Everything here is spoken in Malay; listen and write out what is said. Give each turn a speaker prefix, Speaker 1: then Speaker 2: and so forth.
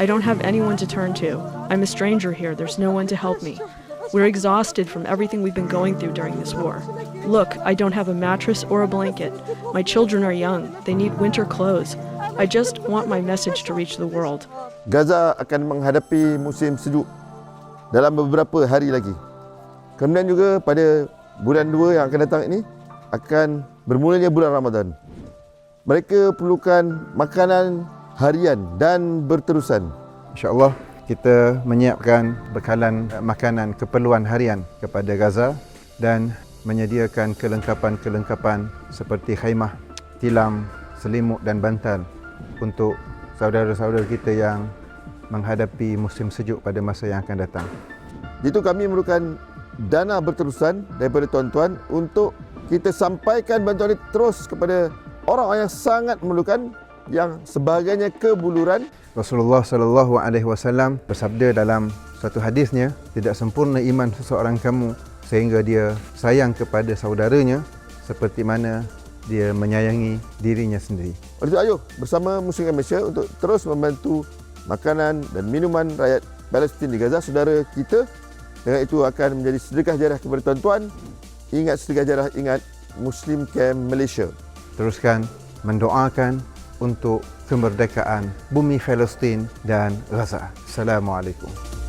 Speaker 1: I don't have anyone to turn to. I'm a stranger here. There's no one to help me. We're exhausted from everything we've been going through during this war. Look, I don't have a mattress or a blanket. My children are young. They need winter clothes. I just want my message to reach the world.
Speaker 2: Gaza akan menghadapi musim sejuk dalam beberapa hari lagi. Kemudian juga pada bulan 2 yang akan datang ini akan bermulanya bulan Ramadan. Mereka perlukan makanan harian dan berterusan.
Speaker 3: InsyaAllah kita menyiapkan bekalan eh, makanan keperluan harian kepada Gaza dan menyediakan kelengkapan-kelengkapan seperti khaimah, tilam, selimut dan bantal untuk saudara-saudara kita yang menghadapi musim sejuk pada masa yang akan datang.
Speaker 2: Itu kami memerlukan dana berterusan daripada tuan-tuan untuk kita sampaikan bantuan ini terus kepada orang-orang yang sangat memerlukan yang sebagainya kebuluran.
Speaker 3: Rasulullah sallallahu alaihi wasallam bersabda dalam satu hadisnya, tidak sempurna iman seseorang kamu sehingga dia sayang kepada saudaranya seperti mana dia menyayangi dirinya sendiri.
Speaker 2: Oleh itu ayo bersama Muslim Malaysia untuk terus membantu makanan dan minuman rakyat Palestin di Gaza saudara kita dengan itu akan menjadi sedekah jarah kepada tuan-tuan. Ingat sedekah jarah ingat Muslim Camp Malaysia
Speaker 3: Teruskan mendoakan untuk kemerdekaan bumi Palestin dan Gaza. Assalamualaikum.